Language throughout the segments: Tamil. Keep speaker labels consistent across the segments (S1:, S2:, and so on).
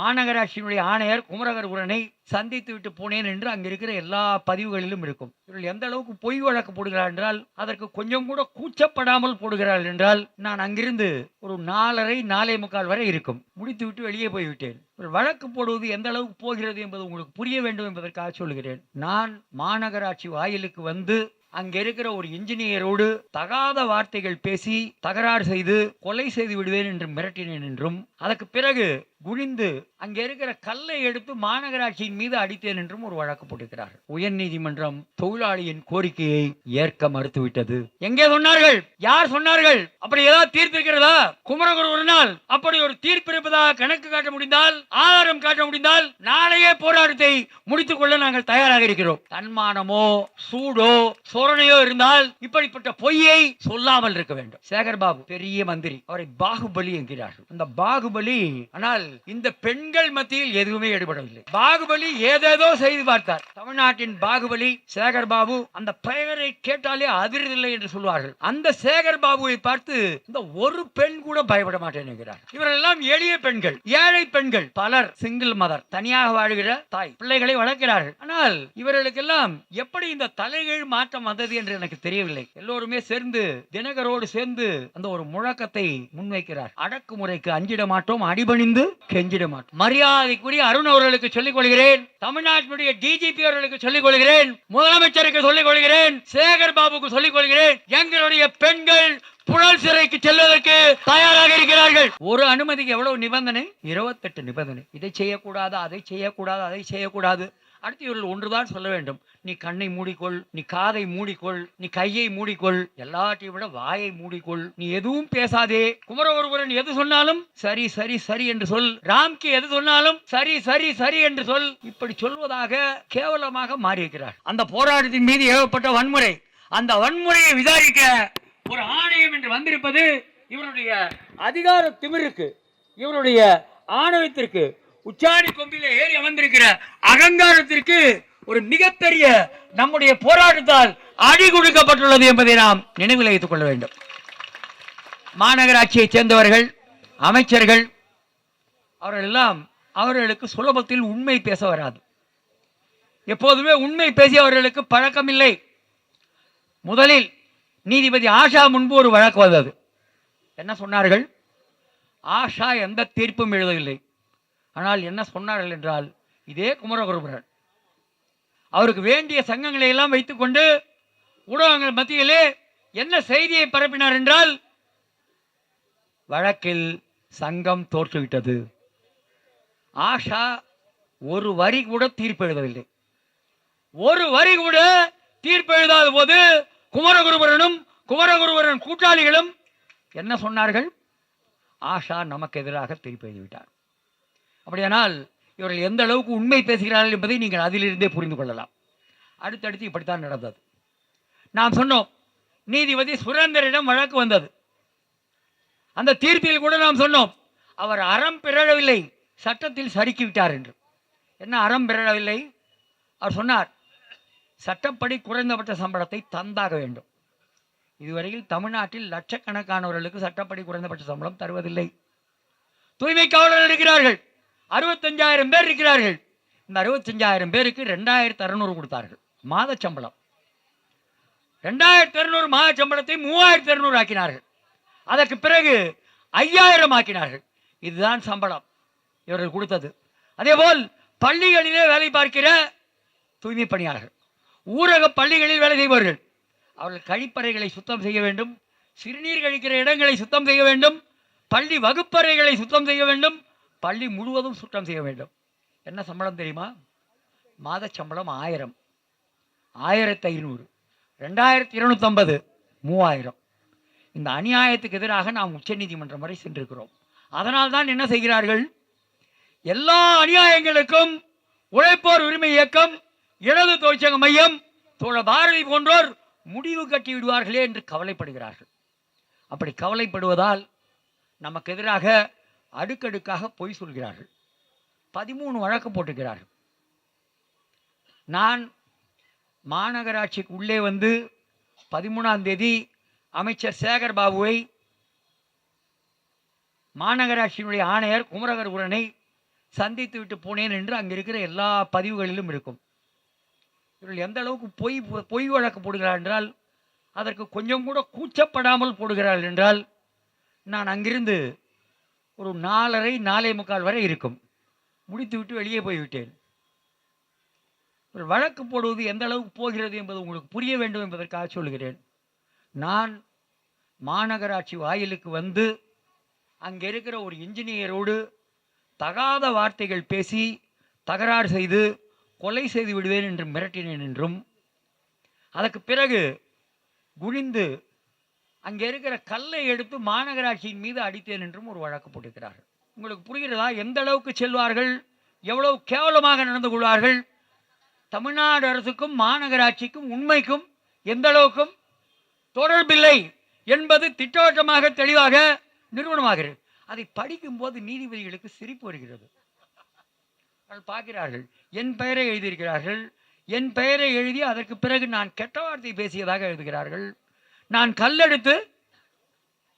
S1: மாநகராட்சியினுடைய ஆணையர் குமரகர் உடனை சந்தித்து விட்டு போனேன் என்று அங்க இருக்கிற எல்லா பதிவுகளிலும் இருக்கும். இவர்கள் எந்த அளவுக்கு பொய் வழக்கு போடுகிறார் என்றால் அதற்கு கொஞ்சம் கூட கூச்சப்படாமல் போடுகிறாள் என்றால் நான் அங்கிருந்து ஒரு நாலரை நாலே முக்கால் வரை இருக்கும். முடித்து விட்டு வெளியே போய்விட்டேன். ஒரு வழக்கு போடுவது எந்த அளவுக்கு போகிறது என்பது உங்களுக்கு புரிய வேண்டும் என்பதற்காக சொல்கிறேன். நான் மாநகராட்சி வாயிலுக்கு வந்து அங்க இருக்கிற ஒரு இன்ஜினியரோடு தகாத வார்த்தைகள் பேசி தகராறு செய்து கொலை செய்து விடுவேன் என்று மிரட்டினேன் என்றும் அதற்கு பிறகு குனிந்து அங்கே இருக்கிற கல்லை எடுத்து மாநகராட்சியின் மீது அடித்தேன் என்றும் ஒரு வழக்கு போட்டிருக்கிறார் உயர்நீதிமன்றம் தொழிலாளியின் கோரிக்கையை ஏற்க மறுத்துவிட்டது. எங்கே சொன்னார்கள்? யார் சொன்னார்கள்? அப்படி ஏதாவது தீர்ப்பு இருக்கிறதா குமரகுரு ஒரு நாள் அப்படி ஒரு தீர்ப்பு இருப்பதாக கணக்கு காட்ட முடிந்தால் ஆதாரம் காட்ட முடிந்தால் நாளையே போராட்டத்தை முடித்துக் கொள்ள நாங்கள் தயாராக இருக்கிறோம். தன்மானமோ சூடோ சோரணையோ இருந்தால் இப்படிப்பட்ட பொய்யை சொல்லாமல் இருக்க வேண்டும். சேகர் பாபு பெரிய மந்திரி அவரை பாகுபலி என்கிறார்கள். அந்த பாகுபலி ஆனால் இந்த பெண்கள் மத்தியில் எதுவுமே ஈடுபடவில்லை பாகுபலி ஏதேதோ செய்து பார்த்தார். தமிழ்நாட்டின் பாகுபலி சேகர் பாபு அந்த பெயரை கேட்டாலே அதிர்தில்லை என்று சொல்வார்கள். அந்த சேகர் பாபுவை பார்த்து இந்த ஒரு பெண் கூட பயப்பட மாட்டேன் என்கிறார். இவரெல்லாம் எளிய பெண்கள் ஏழை பெண்கள். பலர் சிங்கிள் மதர் தனியாக வாழ்கிற தாய் பிள்ளைகளை வளர்க்கிறார்கள். ஆனால் இவர்களுக்கெல்லாம் எப்படி இந்த தலைகீழ் மாற்றம் வந்தது என்று எனக்கு தெரியவில்லை. எல்லோருமே சேர்ந்து தினகரோடு சேர்ந்து அந்த ஒரு முழக்கத்தை முன்வைக்கிறார். அடக்குமுறைக்கு அஞ்சிட மாட்டோம் அடிபணிந்து கெஞ்சிட மாட்டோம் மரியாதைக்குரிய அருண் அவர்களுக்கு சொல்லிக் கொள்கிறேன் தமிழ்நாட்டினுடைய டிஜிபி அவர்களுக்கு சொல்லிக் கொள்கிறேன் முதலமைச்சருக்கு சொல்லிக் கொள்கிறேன் சேகர் பாபுக்கு சொல்லிக் கொள்கிறேன் எங்களுடைய பெண்கள் புழல் சிறைக்கு செல்வதற்கு தயாராக இருக்கிறார்கள். ஒரு அனுமதிக்கு எவ்வளவு நிபந்தனை? இருபத்தெட்டு நிபந்தனை. இதை செய்யக்கூடாது? அதை செய்யக்கூடாது? அதை செய்யக்கூடாது. அடுத்து இவர்கள் ஒன்றுதான் சொல்ல வேண்டும். நீ கண்ணை மூடிக்கொள் நீ காதை மூடிக்கொள் நீ கையை மூடிக்கொள் எல்லாத்தையும் விட வாயை மூடிக்கொள். நீ எதுவும் பேசாதே. குமரகுருபரன் எது சொன்னாலும் சரி சரி சரி என்று சொல். ராம்கி எது சொன்னாலும் சரி சரி சரி என்று சொல். இப்படி சொல்வதாக கேவலமாக மாறியிருக்கிறார். அந்த போராட்டத்தின் மீது ஏவப்பட்ட வன்முறை. அந்த வன்முறையை விசாரிக்க ஒரு ஆணையம் என்று வந்திருப்பது இவருடைய அதிகார திமிருக்கு இவருடைய ஆணவத்திற்கு உச்சாணி கொம்பில ஏறி அமர்ந்திருக்கிற அகங்காரத்திற்கு ஒரு மிகப்பெரிய நம்முடைய போராட்டத்தால் அடி கொடுக்கப்பட்டுள்ளது என்பதை நாம் நினைவில் வைத்துக் கொள்ள வேண்டும். மாநகராட்சியைச் சேர்ந்தவர்கள் அமைச்சர்கள் அவர்கள் எல்லாம் அவர்களுக்கு சுலபத்தில் உண்மை பேச வராது. எப்போதுமே உண்மை பேசி அவர்களுக்கு பழக்கமில்லை. முதலில் நீதிபதி ஆஷா முன்பு ஒரு வழக்கு வந்தது. என்ன சொன்னார்கள்? ஆஷா எந்த தீர்ப்பும் எழுதவில்லை. ஆனால் என்ன சொன்னார்கள் என்றால் இதே குமரகுருபரன் அவருக்கு வேண்டிய சங்கங்களை எல்லாம் வைத்துக்கொண்டு ஊடகங்கள் மத்தியிலே என்ன செய்தியை பரப்பினார் என்றால் வழக்கில் சங்கம் தோற்றுவிட்டது. ஆஷா ஒரு வரி கூட தீர்ப்பு எழுதவில்லை. ஒரு வரி கூட தீர்ப்பு எழுதாத போது குமரகுருபரனும் குமரகுருபரன் கூட்டாளிகளும் என்ன சொன்னார்கள்? ஆஷா நமக்கு எதிராக தீர்ப்பு எழுதிவிட்டார். அப்படியானால் இவர்கள் எந்த அளவுக்கு உண்மை பேசுகிறார்கள் என்பதை நீங்கள் அதிலிருந்தே புரிந்து கொள்ளலாம். அடுத்தடுத்து இப்படித்தான் நடந்தது. நாம் சொன்னோம் நீதிபதி சுரேந்தரிடம் வழக்கு வந்தது. அந்த தீர்ப்பில் கூட நாம் சொன்னோம் அவர் அறம் பிறழவில்லை சட்டத்தில் சறுக்கி விட்டார் என்று. என்ன அறம் பிறழவில்லை? அவர் சொன்னார் சட்டப்படி குறைந்தபட்ச சம்பளத்தை தந்தாக வேண்டும். இதுவரையில் தமிழ்நாட்டில் லட்சக்கணக்கானவர்களுக்கு சட்டப்படி குறைந்தபட்ச சம்பளம் தருவதில்லை. தூய்மை காவலர்கள் இருக்கிறார்கள். அறுபத்தஞ்சாயிரம் பேர் இருக்கிறார்கள். இந்த அறுபத்தஞ்சாயிரம் பேருக்கு ரெண்டாயிரத்தி அறுநூறு கொடுத்தார்கள். மாத சம்பளம். ரெண்டாயிரத்தி அறுநூறு மாத சம்பளத்தை மூவாயிரத்தி அறுநூறு ஆக்கினார்கள். அதற்கு பிறகு ஐயாயிரம் ஆக்கினார்கள். இதுதான் சம்பளம் இவர்கள் கொடுத்தது. அதேபோல் பள்ளிகளிலே வேலை பார்க்கிற தூய்மை பணியாளர்கள் ஊரக பள்ளிகளில் வேலை செய்பவர்கள் அவர்கள் கழிப்பறைகளை சுத்தம் செய்ய வேண்டும் சிறுநீர் கழிக்கிற இடங்களை சுத்தம் செய்ய வேண்டும் பள்ளி வகுப்பறைகளை சுத்தம் செய்ய வேண்டும் பள்ளி முழுவதும் சுத்தம் செய்ய வேண்டும். என்ன சம்பளம் தெரியுமா? மாத சம்பளம் ஆயிரம். ஆயிரத்தி ஐநூறு. ரெண்டாயிரத்தி இருநூத்தம்பது. மூவாயிரம். இந்த அநியாயத்துக்கு எதிராக நாம் உச்சநீதிமன்றம் வரை சென்றிருக்கிறோம். அதனால் தான் என்ன செய்கிறார்கள்? எல்லா அநியாயங்களுக்கும் உழைப்போர் உரிமை இயக்கம் இடது தொழிற்சங்க மையம் தோழ பாரதி போன்றோர் முடிவு கட்டி விடுவார்களே என்று கவலைப்படுகிறார்கள். அப்படி கவலைப்படுவதால் நமக்கு எதிராக அடுக்கடுக்காக பொய் சொல்கிறார்கள். பதிமூணு வழக்கு போட்டுக்கிறார்கள். நான் மாநகராட்சிக்கு உள்ளே வந்து பதிமூணாம் தேதி அமைச்சர் சேகர் பாபுவை மாநகராட்சியினுடைய ஆணையர் குமரகர் உடனை சந்தித்து விட்டு போனேன் என்று அங்கே இருக்கிற எல்லா பதிவுகளிலும் இருக்கும். இவர்கள் எந்த அளவுக்கு பொய் பொய் வழக்கு போடுகிறார் என்றால் அதற்கு கொஞ்சம் கூட கூச்சப்படாமல் போடுகிறார்கள் என்றால் நான் அங்கிருந்து ஒரு நாலரை நாலே முக்கால் வரை இருக்கும். முடித்து விட்டு வெளியே போய்விட்டேன். ஒரு வழக்கு போடுவது எந்த அளவுக்கு போகிறது என்பது உங்களுக்கு புரிய வேண்டும் என்பதற்காக சொல்கிறேன். நான் மாநகராட்சி வாயிலுக்கு வந்து அங்கே இருக்கிற ஒரு இன்ஜினியரோடு தகாத வார்த்தைகள் பேசி தகராறு செய்து கொலை செய்து விடுவேன் என்று மிரட்டினேன் என்றும் அதற்கு பிறகு குனிந்து அங்கே இருக்கிற கல்லை எடுத்து மாநகராட்சியின் மீது அடித்தேன் என்றும் ஒரு வழக்கு போட்டிருக்கிறார்கள். உங்களுக்கு புரிகிறதா? எந்த அளவுக்கு செல்வார்கள்? எவ்வளவு கேவலமாக நடந்து கொள்வார்கள்? தமிழ்நாடு அரசுக்கும் மாநகராட்சிக்கும் உண்மைக்கும் எந்த அளவுக்கும் தொடர்பில்லை என்பது திட்டவட்டமாக தெளிவாக நிறுவனமாகிறது அதை படிக்கும்போது நீதிபதிகளுக்கு சிரிப்பு வருகிறது. அவர்கள் பார்க்கிறார்கள் என் பெயரை எழுதியிருக்கிறார்கள். என் பெயரை எழுதி அதற்கு பிறகு நான் கெட்ட வார்த்தை பேசியதாக எழுதுகிறார்கள். நான் கல்லெடுத்து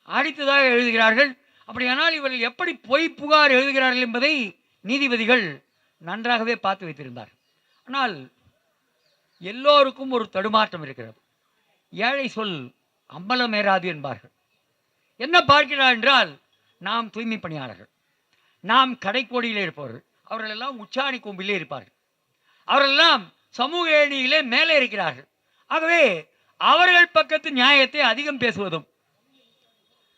S1: அடித்ததாக எழுதுகிறார்கள். அப்படியானால் இவர்கள் எப்படி பொய் புகார் எழுதுகிறார்கள் என்பதை நீதிபதிகள் நன்றாகவே பார்த்து வைத்திருந்தார். ஆனால் எல்லோருக்கும் ஒரு தடுமாற்றம் இருக்கிறது. ஏழை சொல் அம்பலமேறாது என்பார்கள். என்ன பார்க்கிறார் என்றால் நாம் தூய்மை பணியாளர்கள். நாம் கடைக்கோடியிலே இருப்பவர்கள். அவர்கள் எல்லாம் உச்சாணி கொம்பிலே இருப்பார்கள். அவரெல்லாம் சமூக ஏணியிலே மேலே இருக்கிறார்கள். ஆகவே அவர்கள் பக்கத்து நியாயத்தை அதிகம் பேசுவதும்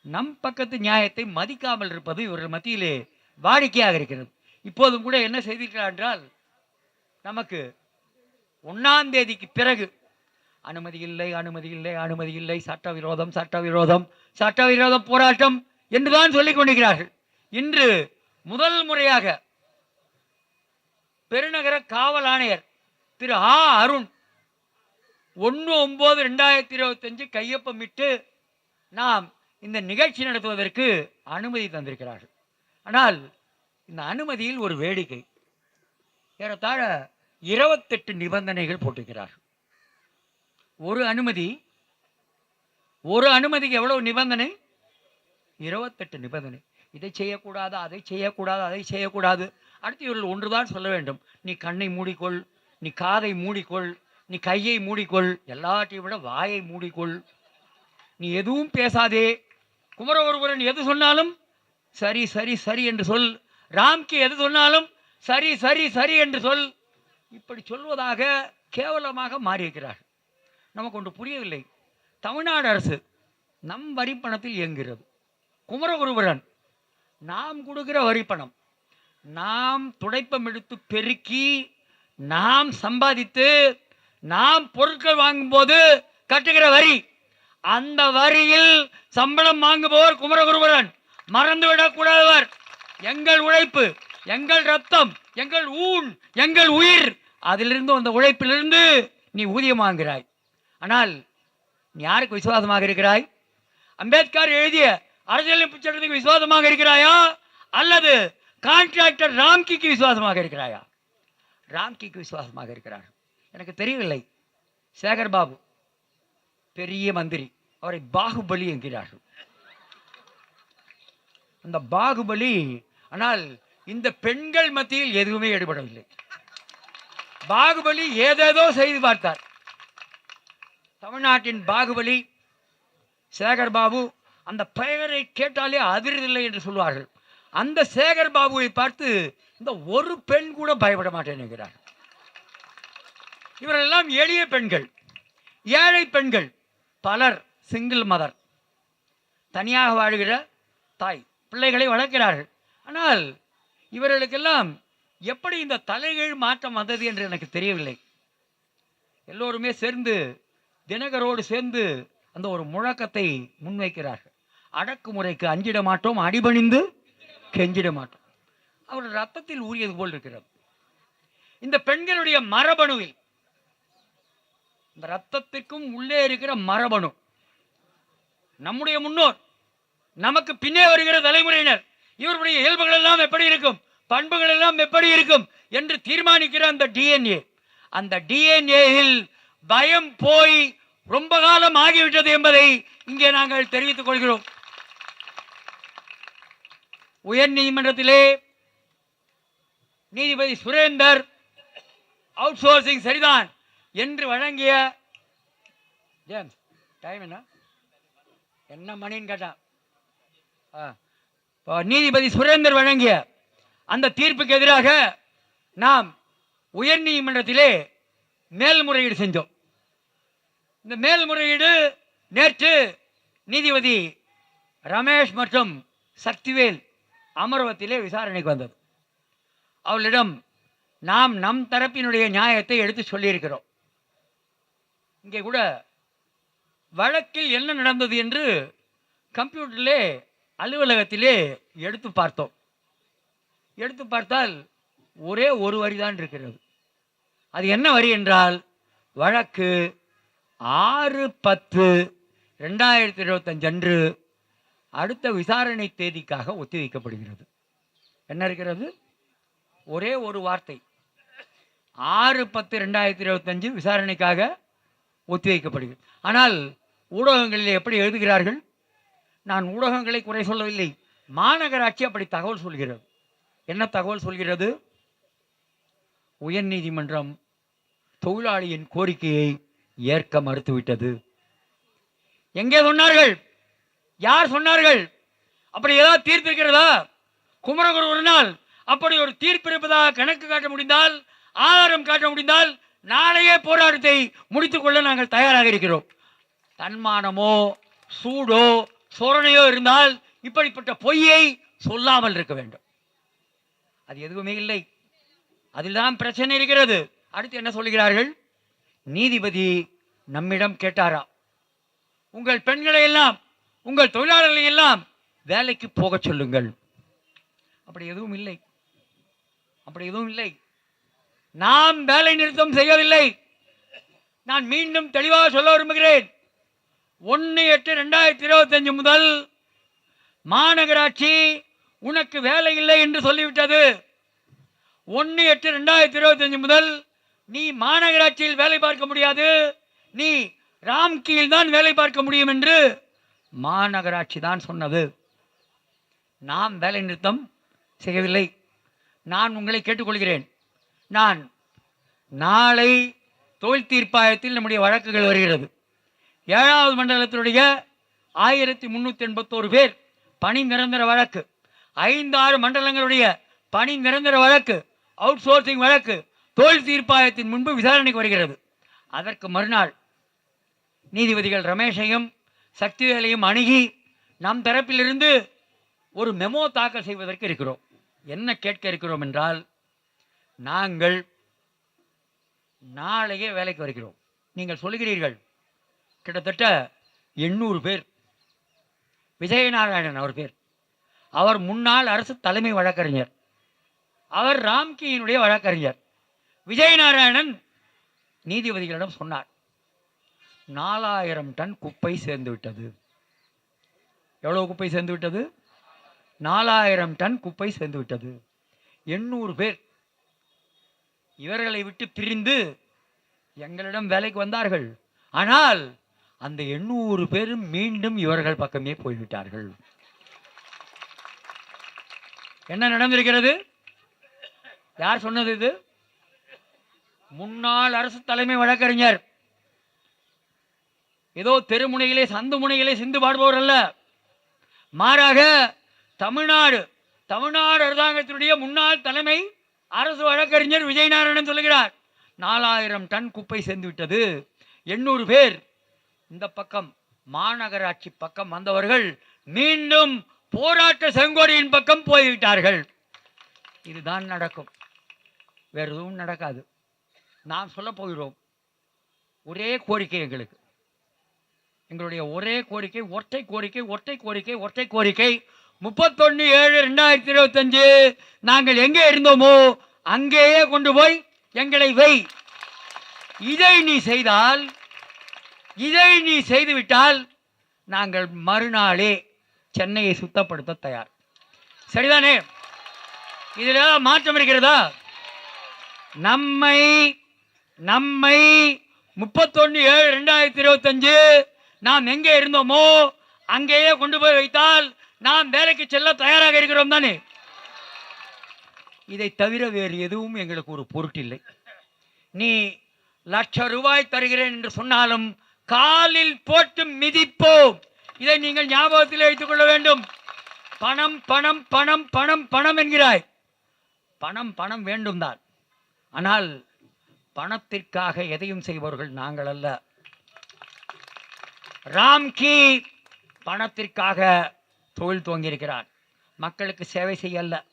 S1: நம் பக்கத்து நியாயத்தை மதிக்காமல் இருப்பது இவர்கள் மத்தியிலே வாடிக்கையாக இருக்கிறது. இப்போதும் கூட என்ன செய்திருக்கிறார் என்றால் நமக்கு ஒன்னாம் தேதிக்கு பிறகு அனுமதி இல்லை அனுமதி இல்லை அனுமதி இல்லை சட்டவிரோதம் சட்டவிரோதம் சட்டவிரோத போராட்டம் என்றுதான் சொல்லிக் கொண்டிருக்கிறார்கள். இன்று முதல் முறையாக பெருநகர காவல் ஆணையர் திரு ஆ அருண் ஒன்று ஒம்பது ரெண்டாயிரத்தி இருபத்தஞ்சு கையொப்பமிட்டு நாம் இந்த நிகழ்ச்சி நடத்துவதற்கு அனுமதி தந்திருக்கிறார்கள். ஆனால் இந்த அனுமதியில் ஒரு வேடிக்கை. ஏறத்தாழ இருபத்தெட்டு நிபந்தனைகள் போட்டிருக்கிறார்கள். ஒரு அனுமதி ஒரு அனுமதிக்கு எவ்வளவு நிபந்தனை? இருபத்தெட்டு நிபந்தனை. இதை செய்யக்கூடாது அதை செய்யக்கூடாது அதை செய்யக்கூடாது. அடுத்து இவர்கள் ஒன்றுதான் சொல்ல வேண்டும். நீ கண்ணை மூடிக்கொள் நீ காதை மூடிக்கொள் நீ கையை மூடிக்கொள் எல்லாத்தையும் விட வாயை மூடிக்கொள். நீ எதுவும் பேசாதே. குமர ஒருவரன் எது சொன்னாலும் சரி சரி சரி என்று சொல். ராம்கி எது சொன்னாலும் சரி சரி சரி என்று சொல். இப்படி சொல்வதாக கேவலமாக மாறியிருக்கிறார் நமக்கு ஒன்று புரியவில்லை. தமிழ்நாடு அரசு நம் வரிப்பணத்தில் இயங்குகிறது. குமரகுருபரன் நாம் கொடுக்கிற வரிப்பணம் நாம் துடைப்பம் எடுத்து பெருக்கி நாம் சம்பாதித்து நாம் பொருட்கள் வாங்கும்போது கட்டுகிற வரி. அந்த வரியில் சம்பளம் வாங்குபவர் குமரகுருபரன். மறந்துவிடக்கூடாதவர் எங்கள் உழைப்பு எங்கள் ரத்தம் எங்கள் ஊன் எங்கள் உயிர். அதிலிருந்து அந்த உழைப்பிலிருந்து நீ ஊதியம் வாங்குகிறாய். ஆனால் நீ யாருக்கு விசுவாசமாக இருக்கிறாய்? அம்பேத்கர் எழுதிய அரசியலமைப்பு சட்டத்துக்கு விசுவாசமாக இருக்கிறாயா? அல்லது கான்ட்ராக்டர் ராம்கிக்கு விசுவாசமாக இருக்கிறாயா? ராம்கிக்கு விசுவாசமாக இருக்கிறார். எனக்கு தெரியவில்லை. சேகர் பாபு பெரிய மந்திரி. அவரை பாகுபலி என்கிறார்கள். அந்த பாகுபலி ஆனால் இந்த பெண்கள் மத்தியில் எதுவுமே ஈடுபடவில்லை. பாகுபலி ஏதேதோ செய்து பார்த்தார். தமிழ்நாட்டின் பாகுபலி சேகர் பாபு அந்த பெயரை கேட்டாலே அதிர்தில்லை என்று சொல்வார்கள். அந்த சேகர் பாபுவை பார்த்து இந்த ஒரு பெண் கூட பயப்பட மாட்டேன் என்கிறார். இவரெல்லாம் எளிய பெண்கள். ஏழை பெண்கள். பலர் சிங்கிள் மதர் தனியாக வாழ்கிற தாய். பிள்ளைகளை வளர்க்கிறார்கள். ஆனால் இவர்களுக்கெல்லாம் எப்படி இந்த தலைகீழ் மாற்றம் வந்தது என்று எனக்கு தெரியவில்லை. எல்லோருமே சேர்ந்து தினகரோடு சேர்ந்து அந்த ஒரு முழக்கத்தை முன்வைக்கிறார்கள். அடக்குமுறைக்கு அஞ்சிட மாட்டோம் அடிபணிந்து கெஞ்சிட மாட்டோம். அவர் ரத்தத்தில் ஊறியது போல் இருக்கிறது. இந்த பெண்களுடைய மரபணுவில் இந்த ரத்தத்திற்கும் உள்ளே இருக்கிற மரபணு. நம்முடைய முன்னோர் நமக்கு பின்னே வருகிற தலைமுறையினர் இவருடைய இயல்புகள் எல்லாம் எப்படி இருக்கும் பண்புகள் எல்லாம் எப்படி இருக்கும் என்று தீர்மானிக்கிற அந்த டிஎன்ஏ அந்த டிஎன்ஏயில் பயம் போய் ரொம்ப காலம் ஆகிவிட்டது என்பதை இங்கே நாங்கள் தெரிவித்துக் கொள்கிறோம். உயர் நீதிமன்றத்திலே நீதிபதி சுரேந்தர் அவுட் சோர்சிங் சரிதான். என்று வழங்கிய ஜேம்ஸ் டைம் என்ன? என்ன மணின்னு கேட்டான் ஆ. இப்போ நீதிபதி சுரேந்தர் வழங்கிய அந்த தீர்ப்புக்கு எதிராக நாம் உயர்நீதிமன்றத்திலே மேல்முறையீடு செஞ்சோம். இந்த மேல்முறையீடு நேற்று நீதிபதி ரமேஷ் மற்றும் சக்திவேல் அமர்வத்திலே விசாரணைக்கு வந்தது. அவளிடம் நாம் நம் தரப்பினுடைய நியாயத்தை எடுத்து சொல்லியிருக்கிறோம். இங்கே கூட வழக்கில் என்ன நடந்தது என்று கம்ப்யூட்டரிலே அலுவலகத்திலே எடுத்து பார்த்தோம். எடுத்து பார்த்தால் ஒரே ஒரு வரி தான் இருக்கிறது. அது என்ன வரி என்றால் வழக்கு ஆறு பத்து ரெண்டாயிரத்தி இருபத்தஞ்சு அன்று அடுத்த விசாரணை தேதிக்காக ஒத்திவைக்கப்படுகிறது. என்ன இருக்கிறது? ஒரே ஒரு வார்த்தை. ஆறு பத்து ரெண்டாயிரத்தி இருபத்தஞ்சு விசாரணைக்காக ஒத்திவைக்கப்படுகிறது. ஆனால் ஊடகங்களில் எப்படி எழுதுகிறார்கள்? நான் ஊடகங்களை குறை சொல்லவில்லை. மாநகராட்சி அப்படி தகவல் சொல்கிறது. என்ன தகவல் சொல்கிறது? உயர்நீதிமன்றம் தொழிலாளியின் கோரிக்கையை ஏற்க மறுத்துவிட்டது. எங்கே சொன்னார்கள்? யார் சொன்னார்கள்? அப்படி ஏதாவது தீர்ப்பு இருக்கிறதா? குமரகுரு ஒரு நாள் அப்படி ஒரு தீர்ப்பு இருப்பதாக கணக்கு காட்ட முடிந்தால் ஆதாரம் காட்ட முடிந்தால் நாளையே போராட்டத்தை முடித்துக் கொள்ள நாங்கள் தயாராக இருக்கிறோம். தன்மானமோ சூடோ சோரணையோ இருந்தால் இப்படிப்பட்ட பொய்யை சொல்லாமல் இருக்க வேண்டும். அது எதுவுமே இல்லை. அதில்தான் பிரச்சனை இருக்கிறது. அடுத்து என்ன சொல்கிறார்கள்? நீதிபதி நம்மிடம் கேட்டாரா? உங்கள் பெண்களை எல்லாம் உங்கள் தொழிலாளர்களை எல்லாம் வேலைக்கு போகச் சொல்லுங்கள். அப்படி எதுவும் இல்லை. அப்படி எதுவும் இல்லை. நாம் வேலை நிறுத்தம் செய்யவில்லை. நான் மீண்டும் தெளிவாக சொல்ல விரும்புகிறேன். ஒன்று எட்டு ரெண்டாயிரத்தி இருபத்தஞ்சு முதல் மாநகராட்சி உனக்கு வேலை இல்லை என்று சொல்லிவிட்டது. ஒன்று எட்டு ரெண்டாயிரத்தி இருபத்தஞ்சு முதல் நீ மாநகராட்சியில் வேலை பார்க்க முடியாது. நீ ராம்கியில் தான் வேலை பார்க்க முடியும் என்று மாநகராட்சி தான் சொன்னது. நாம் வேலை நிறுத்தம் செய்யவில்லை. நான் உங்களை கேட்டுக்கொள்கிறேன். நான் நாளை தொழில் தீர்ப்பாயத்தில் நம்முடைய வழக்குகள் வருகிறது. ஏழாவது மண்டலத்தினுடைய ஆயிரத்தி முந்நூற்றி எண்பத்தோரு பேர் பணி நிரந்தர வழக்கு. ஐந்து ஆறு மண்டலங்களுடைய பணி நிரந்தர வழக்கு அவுட் சோர்சிங் வழக்கு தொழில் தீர்ப்பாயத்தின் முன்பு விசாரணைக்கு வருகிறது. அதற்கு மறுநாள் நீதிபதிகள் ரமேஷையும் சக்திவேலையும் அணுகி நம் தரப்பிலிருந்து ஒரு மெமோ தாக்கல் செய்வதற்கு இருக்கிறோம். என்ன கேட்க இருக்கிறோம் என்றால் நாங்கள் நாளையே வேலைக்கு வருகிறோம். நீங்கள் சொல்கிறீர்கள் கிட்டத்தட்ட எண்ணூறு பேர் விஜயநாராயணன் அவர் பேர் அவர் முன்னாள் அரசு தலைமை வழக்கறிஞர் அவர் ராம்கியினுடைய வழக்கறிஞர் விஜயநாராயணன் நீதிபதிகளிடம் சொன்னார் நாலாயிரம் டன் குப்பை சேர்ந்து விட்டது. எவ்வளோ குப்பை சேர்ந்து விட்டது? நாலாயிரம் டன் குப்பை சேர்ந்து விட்டது. எண்ணூறு பேர் இவர்களை விட்டு பிரிந்து எங்களிடம் வேலைக்கு வந்தார்கள். ஆனால் அந்த எண்ணூறு பேரும் மீண்டும் இவர்கள் பக்கமே போய்விட்டார்கள். என்ன நடந்திருக்கிறது? யார் சொன்னது இது? முன்னாள் அரசு தலைமை வழக்கறிஞர். ஏதோ தெருமுனையிலே சந்து முனையிலே சிந்து பாடுபவர் அல்ல. மாறாக தமிழ்நாடு தமிழ்நாடு அரசாங்கத்தினுடைய முன்னாள் தலைமை அரசு வழக்கறிஞர் விஜயநாராயணன் சொல்லுகிறார் நாலாயிரம் டன் குப்பை சேர்ந்து விட்டது. எண்ணூறு பேர். இந்த பக்கம் மாநகராட்சி பக்கம் வந்தவர்கள் மீண்டும் போராட்ட செங்கோடியின் பக்கம் போய்விட்டார்கள். இதுதான் நடக்கும். வேற எதுவும் நடக்காது. நாம் சொல்ல போகிறோம். ஒரே கோரிக்கை எங்களுக்கு. எங்களுடைய ஒரே கோரிக்கை ஒற்றை கோரிக்கை ஒற்றை கோரிக்கை ஒற்றை கோரிக்கை. முப்பத்தொன்று ஏழு ரெண்டாயிரத்தி இருபத்தஞ்சு. நாங்கள் எங்கே இருந்தோமோ அங்கேயே கொண்டு போய் எங்களை வை. இதை நீ செய்தால் இதை நீ செய்துவிட்டால் நாங்கள் மறுநாளே சென்னையை சுத்தப்படுத்த தயார். சரிதானே? இதில் மாற்றம் இருக்கிறதா? நம்மை நம்மை முப்பத்தொன்று ஏழு ரெண்டாயிரத்தி இருபத்தஞ்சு. நாம் எங்கே இருந்தோமோ அங்கேயே கொண்டு போய் வைத்தால் நாம் வேலைக்கு செல்ல தயாராக இருக்கிறோம் தானே? இதை தவிர வேறு எதுவும் எங்களுக்கு ஒரு பொருட்டில்லை நீ லட்ச ரூபாய் தருகிறேன் என்று சொன்னாலும் காலில் போட்டு மிதிப்போம். இதை நீங்கள் ஞாபகத்தில் வைத்துக் கொள்ள வேண்டும். பணம் பணம் பணம் பணம் பணம் என்கிறாய். பணம் பணம் வேண்டும் தான். ஆனால் பணத்திற்காக எதையும் செய்பவர்கள் நாங்கள் அல்ல. ராம்கி பணத்திற்காக தொழில் துவங்கியிருக்கிறார். மக்களுக்கு சேவை செய்யல்ல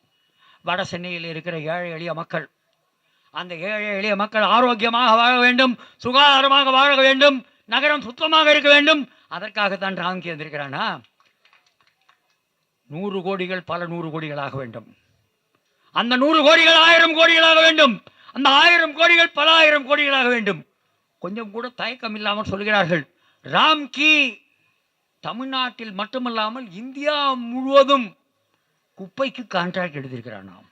S1: வட சென்னையில் இருக்கிற ஏழை எளிய மக்கள். அந்த ஏழை எளிய மக்கள் ஆரோக்கியமாக வாழ வேண்டும் சுகாதாரமாக வாழ வேண்டும் நகரம் சுத்தமாக இருக்க வேண்டும். அதற்காகத்தான் ராம்கி வந்திருக்கிறானா? நூறு கோடிகள் பல நூறு கோடிகளாக வேண்டும். அந்த நூறு கோடிகள் ஆயிரம் கோடிகளாக வேண்டும். அந்த ஆயிரம் கோடிகள் பல ஆயிரம் கோடிகளாக வேண்டும். கொஞ்சம் கூட தயக்கம் இல்லாமல் சொல்கிறார்கள். ராம்கி தமிழ்நாட்டில் மட்டுமல்லாமல் இந்தியா முழுவதும் குப்பைக்கு கான்ட்ராக்ட் எடுத்திருக்கிறானாம்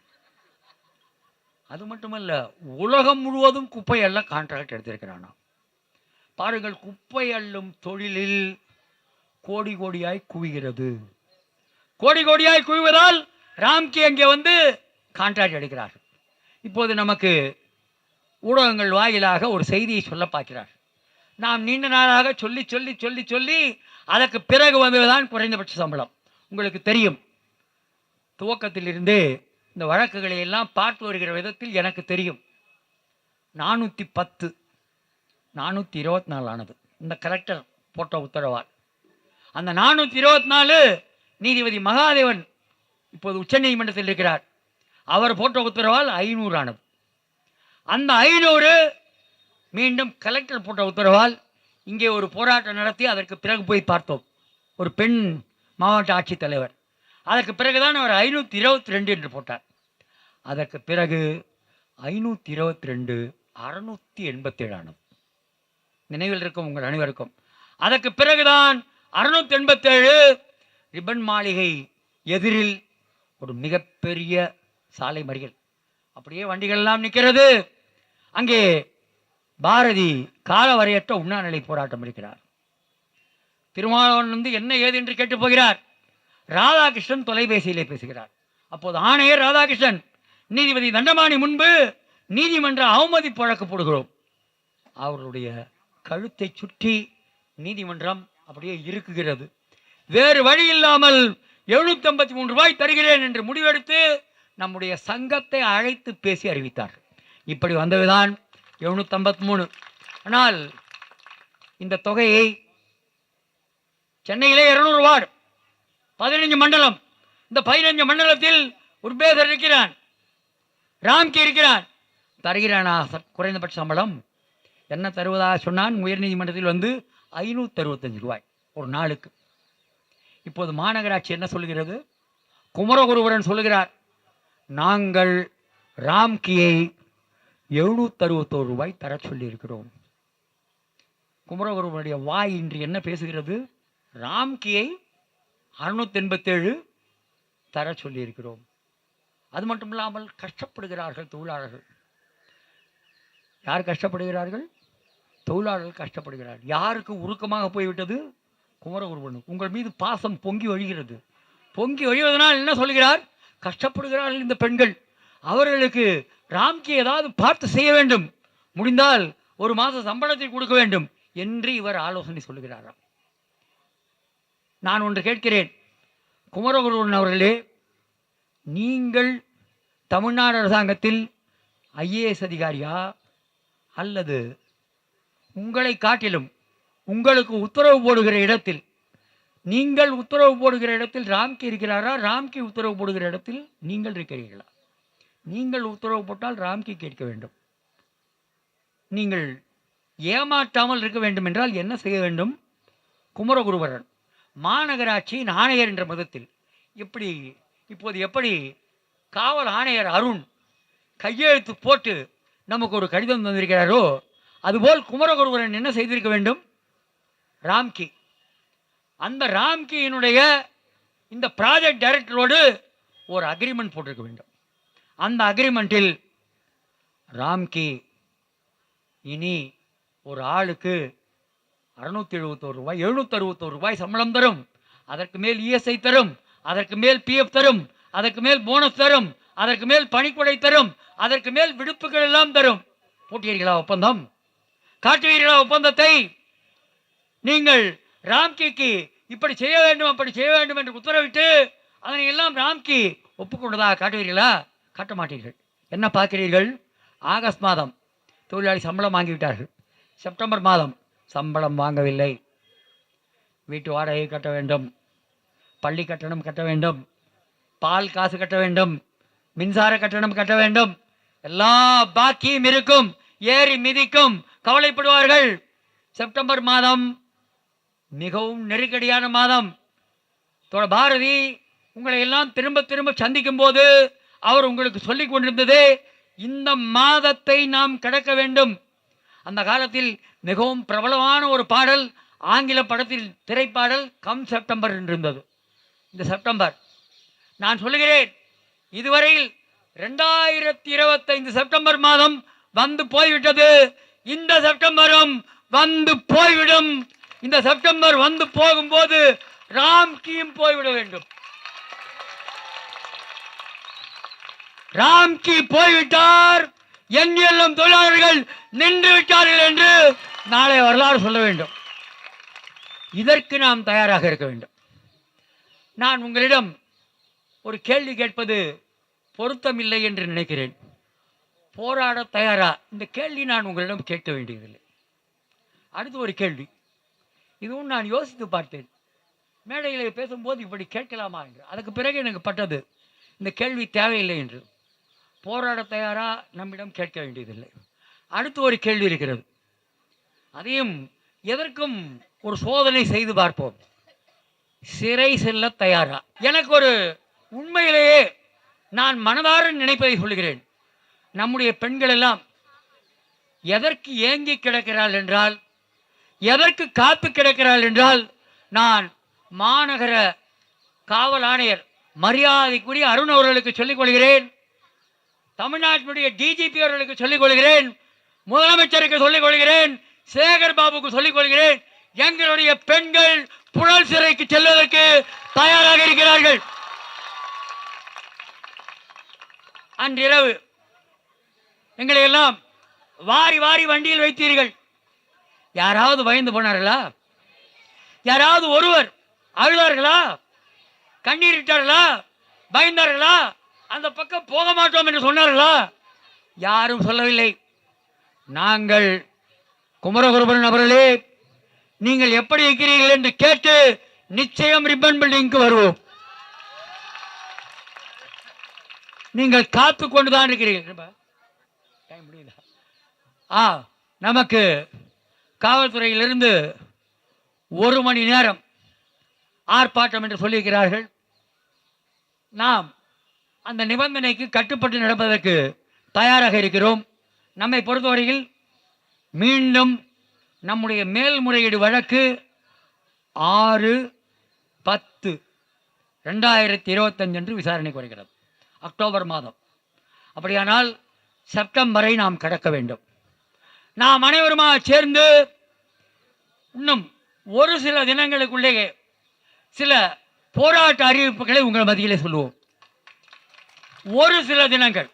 S1: அது மட்டுமல்ல உலகம் முழுவதும் குப்பை அல்ல கான்ட்ராக்ட் எடுத்திருக்கிறானாம் பாருங்கள் குப்பை அள்ளும் தொழிலில் கோடி கோடியாய் குவிகிறது. கோடி கோடியாய் குவிவதால் ராம்கி அங்கே வந்து கான்ட்ராக்ட் எடுக்கிறார் இப்போது நமக்கு ஊடகங்கள் வாயிலாக ஒரு செய்தியை சொல்ல பார்க்கிறார் நாம் நீண்ட நாளாக சொல்லி சொல்லி சொல்லி சொல்லி அதற்கு பிறகு வந்ததுதான் குறைந்தபட்ச சம்பளம். உங்களுக்கு தெரியும். துவக்கத்திலிருந்து இந்த வழக்குகளை எல்லாம் பார்த்து வருகிற விதத்தில் எனக்கு தெரியும். நானூற்றி பத்து நானூற்றி இருபத்தி நாலு ஆனது. இந்த கலெக்டர் போட்ட உத்தரவால். அந்த நானூற்றி இருபத்தி நாலு நீதிபதி மகாதேவன் இப்போது உச்சநீதிமன்றத்தில் இருக்கிறார். அவர் போட்ட உத்தரவால் ஐநூறு ஆனது. அந்த ஐநூறு மீண்டும் கலெக்டர் போட்ட உத்தரவால் இங்கே ஒரு போராட்டம் நடத்தி அதற்கு பிறகு போய் பார்த்தோம். ஒரு பெண் மாவட்ட ஆட்சித்தலைவர். அதற்கு பிறகுதான் அவர் ஐநூற்றி இருபத்தி ரெண்டு என்று போட்டார். அதற்கு பிறகு ஐநூற்றி இருபத்தி ரெண்டு அறுநூற்றி எண்பத்தேழு ஆனது. நினைவில் இருக்கும் உங்கள் அனைவருக்கும். அதற்கு பிறகுதான் அறுநூத்தி எண்பத்தேழு ரிப்பன் மாளிகை எதிரில் ஒரு மிகப்பெரிய சாலை மறியல். அப்படியே வண்டிகள் எல்லாம் நிற்கிறது. அங்கே பாரதி காலவரையற்ற உண்ணாநிலை போராட்டம் இருக்கிறார். திருமாவளவன் வந்து என்ன ஏது என்று கேட்டு போகிறார். ராதாகிருஷ்ணன் தொலைபேசியிலே பேசுகிறார். அப்போது ஆணையர் ராதாகிருஷ்ணன் நீதிபதி தண்டமானி முன்பு நீதிமன்ற அவமதிப்பு வழக்கு போடுகிறோம். அவருடைய கழுத்தை சுற்றி நீதிமன்றம் அப்படியே இருக்குகிறது வேறு வழி இல்லாமல் எழுநூத்தி ஐம்பத்தி மூன்று ரூபாய் தருகிறேன் என்று முடிவெடுத்து நம்முடைய சங்கத்தை அழைத்து பேசி அறிவித்தார் இப்படி வந்ததுதான் எழுநூத்தி மூணு ஆனால் இந்த தொகையை சென்னையிலே இருநூறு வார்டு பதினஞ்சு மண்டலம். இந்த பதினஞ்சு மண்டலத்தில் உர்பேதர் இருக்கிறான் ராம்கி இருக்கிறான். தருகிறானா குறைந்தபட்ச சம்பளம். என்ன தருவதாக சொன்னான்? உயர்நீதிமன்றத்தில் வந்து ஐநூற்றி அறுபத்தஞ்சு ரூபாய் ஒரு நாளுக்கு. இப்போது மாநகராட்சி என்ன சொல்கிறது? குமரகுருவரன் சொல்லுகிறார் நாங்கள் ராம்கியை எழுநூத்தறுபத்தோரு ரூபாய் தர சொல்லியிருக்கிறோம். குமரகுருவனுடைய வாய் இன்று என்ன பேசுகிறது? ராம்கியை அறுநூத்தி எண்பத்தேழு தர சொல்லியிருக்கிறோம். அது மட்டும் இல்லாமல் கஷ்டப்படுகிறார்கள் தொழிலாளர்கள். யார் கஷ்டப்படுகிறார்கள்? தொழிலாளர்கள் கஷ்டப்படுகிறார் யாருக்கு உருக்கமாக போய்விட்டது? குமரகுருவன் உங்கள் மீது பாசம் பொங்கி வழிகிறது. பொங்கி வழிவதனால் என்ன சொல்கிறார்? கஷ்டப்படுகிறார்கள் இந்த பெண்கள். அவர்களுக்கு ராம்கி ஏதாவது பார்த்து செய்ய வேண்டும். முடிந்தால் ஒரு மாத சம்பளத்தை கொடுக்க வேண்டும் என்று இவர் ஆலோசனை சொல்லுகிறாராம். நான் ஒன்று கேட்கிறேன். குமரகுருவன் அவர்களே நீங்கள் தமிழ்நாடு அரசாங்கத்தில் ஐஏஎஸ் அதிகாரியா? அல்லது உங்களை காட்டிலும் உங்களுக்கு உத்தரவு போடுகிற இடத்தில் நீங்கள் உத்தரவு போடுகிற இடத்தில் ராம்கி இருக்கிறாரா? ராம்கி உத்தரவு போடுகிற இடத்தில் நீங்கள் இருக்கிறீர்களா? நீங்கள் உத்தரவு போட்டால் ராம்கி கேட்க வேண்டும். நீங்கள் ஏமாற்றாமல் இருக்க வேண்டும் என்றால் என்ன செய்ய வேண்டும்? குமரகுருவரன் மாநகராட்சியின் ஆணையர் என்ற மதத்தில் இப்படி இப்போது எப்படி காவல் ஆணையர் அருண் கையெழுத்து போட்டு நமக்கு ஒரு கடிதம் தந்திருக்கிறாரோ அதுபோல் குமரகுருவரன் என்ன செய்திருக்க வேண்டும்? ராம்கி. அந்த ராம்கியினுடைய இந்த ப்ராஜெக்ட் டைரக்டரோடு ஒரு அக்ரிமெண்ட் போட்டிருக்க வேண்டும். அந்த அக்ரிமெண்ட்டில் ராம்கி இனி ஒரு ஆளுக்கு அறுநூத்தி எழுபத்தோரு ரூபாய் எழுநூத்தி அறுபத்தோரு ரூபாய் சம்பளம் தரும். அதற்கு மேல் இஎஸ்ஐ தரும். அதற்கு மேல் பிஎஃப் தரும். அதற்கு மேல் போனஸ் தரும். அதற்கு மேல் பணிக்குடை தரும். அதற்கு மேல் விடுப்புகள் எல்லாம் தரும். போட்டீர்களா ஒப்பந்தம்? காட்டுவீர்களா ஒப்பந்தத்தை? நீங்கள் ராம்கிக்கு இப்படி செய்ய வேண்டும் அப்படி செய்ய வேண்டும் என்று உத்தரவிட்டு அதனை எல்லாம் ராம்கி ஒப்புக்கொண்டதாக காட்டுவீர்களா? காட்ட மாட்டீர்கள். என்ன பார்க்கிறீர்கள்? ஆகஸ்ட் மாதம். தொழிலாளி சம்பளம் வாங்கிவிட்டார்கள். செப்டம்பர் மாதம். சம்பளம் வாங்கவில்லை. வீட்டு வாடகை கட்ட வேண்டும். பள்ளி கட்டணம் கட்ட வேண்டும். பால் காசு கட்ட வேண்டும். மின்சார கட்டணம் கட்ட வேண்டும். எல்லா பாக்கியும் இருக்கும். ஏறி மிதிக்கும். கவலைப்படுவார்கள். செப்டம்பர் மாதம். மிகவும் நெருக்கடியான மாதம். தோழர் பாரதி உங்களை எல்லாம் திரும்ப திரும்ப சந்திக்கும் போது அவர் உங்களுக்கு சொல்லிக் கொண்டிருந்தது இந்த மாதத்தை நாம் கடக்க வேண்டும். அந்த காலத்தில் மிகவும் பிரபலமான ஒரு பாடல் ஆங்கில படத்தில் திரைப்பாடல் கம் செப்டம்பர் என்றிருந்தது. இந்த செப்டம்பர் நான் சொல்லுகிறேன் இதுவரையில் ரெண்டாயிரத்தி இருபத்தைந்து செப்டம்பர் மாதம் வந்து போய்விட்டது. இந்த செப்டம்பரும் வந்து போய்விடும். இந்த செப்டம்பர் வந்து போகும்போது ராம்கியும் போய்விட வேண்டும். ராம்கி போய்விட்டார். எங்கெல்லாம் தொழிலாளர்கள் நின்று விட்டார்கள் என்று நாளை வரலாறு சொல்ல வேண்டும். இதற்கு நாம் தயாராக இருக்க வேண்டும். நான் உங்களிடம் ஒரு கேள்வி கேட்பது பொருத்தமில்லை என்று நினைக்கிறேன். போராட தயாரா? இந்த கேள்வி நான் உங்களிடம் கேட்க வேண்டியதில்லை. அடுத்து ஒரு கேள்வி. இதுவும் நான் யோசித்து பார்த்தேன். மேடையில் பேசும்போது இப்படி கேட்கலாமா என்று. அதுக்கு பிறகு எனக்கு பட்டது இந்த கேள்வி தேவையில்லை என்று. போராட தயாராக நம்மிடம் கேட்க வேண்டியதில்லை. அடுத்து ஒரு கேள்வி இருக்கிறது. அதையும் எதற்கும் ஒரு சோதனை செய்து பார்ப்போம். சிறை செல்ல தயாரா? எனக்கு ஒரு உண்மையிலேயே நான் மனதார நினைப்பதை சொல்கிறேன் நம்முடைய பெண்கள் எல்லாம் எதற்கு ஏங்கி கிடக்கிறாள் என்றால் எதற்கு காத்து கிடக்கிறாள் என்றால் நான் மாநகர காவல் ஆணையர் மரியாதைக்குரிய அருண் அவர்களுக்கு சொல்லிக் கொள்கிறேன். தமிழ்நாட்டினுடைய டிஜிபி அவர்களுக்கு சொல்லிக் கொள்கிறேன் முதலமைச்சருக்கு சொல்லிக் கொள்கிறேன் சேகர் பாபுக்கு சொல்லிக் கொள்கிறேன் எங்களுடைய பெண்கள் புழல் சிறைக்கு செல்வதற்கு தயாராக இருக்கிறார்கள். அன்றிரவு எங்களை எல்லாம் வாரி வாரி வண்டியில் வைத்தீர்கள். யாராவது பயந்து போனார்களா? யாராவது ஒருவர் அழுதார்களா? கண்ணீர் இட்டார்களா? பயந்தார்களா? அந்த பக்கம் போக மாட்டோம் என்று சொன்னார்களா? யாரும் சொல்லவில்லை. நாங்கள் குமரகுருபரன் அவர்களே நீங்கள் எப்படி இருக்கிறீர்கள் என்று கேட்டு நிச்சயம் ரிப்பன் பில்டிங்க்கு வருவோம். நீங்கள் காத்து கொண்டுதான் இருக்கிறீர்கள். ஆ நமக்கு காவல்துறையிலிருந்து ஒரு மணி நேரம் ஆர்ப்பாட்டம் என்று சொல்லியிருக்கிறார்கள். நாம் அந்த நிபந்தனைக்கு கட்டுப்பட்டு நடப்பதற்கு தயாராக இருக்கிறோம். நம்மை பொறுத்தவரையில் மீண்டும் நம்முடைய மேல்முறையீடு வழக்கு ஆறு பத்து ரெண்டாயிரத்தி இருபத்தஞ்சு என்று விசாரணைக்கு வருகிறது அக்டோபர் மாதம். அப்படியானால் செப்டம்பரை நாம் கடக்க வேண்டும். நாம் அனைவருமாக சேர்ந்து இன்னும் ஒரு சில தினங்களுக்குள்ளேயே சில போராட்ட அறிவிப்புகளை உங்கள் மத்தியிலே சொல்லுவோம். ஒரு சில தினங்கள்.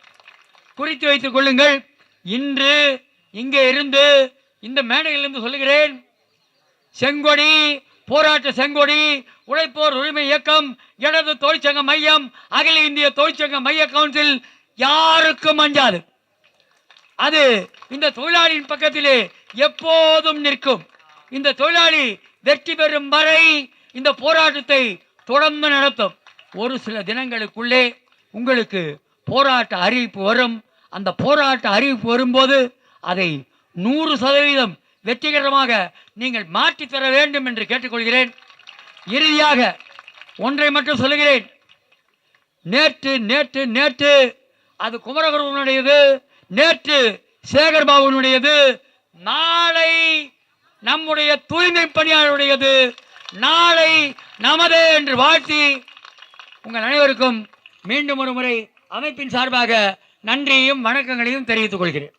S1: குறித்து வைத்துக் கொள்ளுங்கள். இன்று இங்கே இருந்து இந்த மேடையிலிருந்து சொல்லுகிறேன். செங்கொடி போராட்ட செங்கொடி உழைப்போர் உரிமை இயக்கம் இடது தொழிற்சங்க மையம் அகில இந்திய தொழிற்சங்க மைய கவுன்சில் யாருக்கும் அஞ்சாது. அது இந்த தொழிலாளியின் பக்கத்திலே எப்போதும் நிற்கும். இந்த தொழிலாளி வெற்றி பெறும் வரை இந்த போராட்டத்தை தொடர்ந்து நடத்தும். ஒரு சில தினங்களுக்குள்ளே உங்களுக்கு போராட்ட அறிவிப்பு வரும். அந்த போராட்ட அறிவிப்பு வரும்போது அதை நூறு சதவீதம் வெற்றிகரமாக நீங்கள் மாற்றித் தர வேண்டும் என்று கேட்டுக்கொள்கிறேன். இறுதியாக ஒன்றை மட்டும் சொல்லுகிறேன். நேற்று நேற்று நேற்று அது குமரகுருவனுடையது நேற்று சேகர்பாபுனுடையது நாளை நம்முடைய தூய்மை பணியாளருடையது நாளை நமதே என்று வாழ்த்தி உங்கள் அனைவருக்கும் மீண்டும் ஒரு முறை அமைப்பின் சார்பாக நன்றியையும் வணக்கங்களையும் தெரிவித்துக் கொள்கிறேன்.